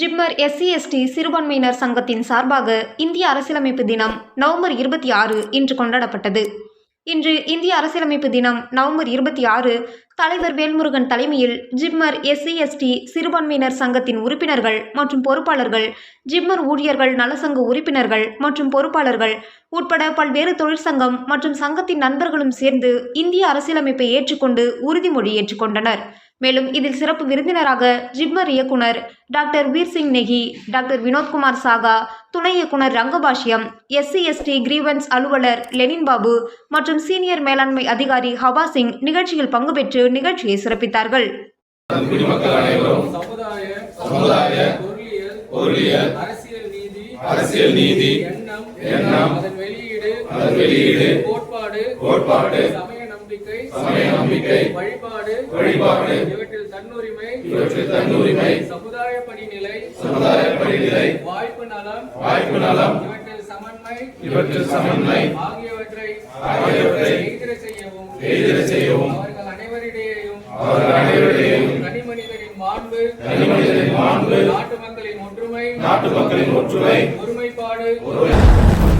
JIPMER SC ST சிறுபான்மையினர் சங்கத்தின் சார்பாக இந்திய அரசியலமைப்பு தினம் நவம்பர் இருபத்தி ஆறு இன்று கொண்டாடப்பட்டது. இன்று இந்திய அரசியலமைப்பு தினம் நவம்பர் இருபத்தி ஆறு தலைவர் வேல்முருகன் தலைமையில் ஜிப்மர் எஸ்சி எஸ்டி சிறுபான்மையினர் சங்கத்தின் உறுப்பினர்கள் மற்றும் பொறுப்பாளர்கள் ஜிப்மர் ஊழியர்கள் நலசங்க உறுப்பினர்கள் மற்றும் பொறுப்பாளர்கள் உட்பட பல்வேறு தொழிற்சங்கம் மற்றும் சங்கத்தின் நண்பர்களும் சேர்ந்து இந்திய அரசியலமைப்பை ஏற்றுக்கொண்டு உறுதிமொழி ஏற்றுக்கொண்டனர். மேலும் இதில் சிறப்பு விருந்தினராக ஜிப்மர் இயக்குனர் டாக்டர் வீர்சிங் நெகி டாக்டர் வினோத்குமார் சாகா துணை இயக்குனர் ரங்கபாஷ்யம் எஸ்சி எஸ்டி கிரீவன்ஸ் அலுவலர் லெனின் பாபு மற்றும் சீனியர் மேலாண்மை அதிகாரி ஹவா சிங் நிகழ்ச்சியில் பங்கு பெற்று நிகழ்ச்சியை சிறப்பித்தார்கள். அரசியல் நீதி அரசியல் நீதி எண்ணம் எண்ணம் அதன் வெளியீடு அதன் வெளியீடு கோட்பாடு கோட்பாடு சமய நம்பிக்கை சமய நம்பிக்கை வழிபாடு வழிபாடு இவற்றில் தன்னுரிமை இவற்றில் தன்னுரிமை சமுதாய படிநிலை சமுதாய படிநிலை வாய்ப்பு நலம் வாய்ப்பு நலம் இவற்றில் சமன்மை இவற்றில் சமன்மை ஆகியவற்றை ஆகியவற்றை எய்திட செய்யவும் எய்திட செய்யவும் அவர்கள் அனைவரிடையேயும் அவர்கள் அனைவரிடையும் தனி மனிதனின் மாண்பு தனிமனிதனின் மாண்பு நாட்டு மக்களின் ஒற்றுமை நாட்டு மக்களின் ஒற்றுமை ஒருமைப்பாடு ஒருமை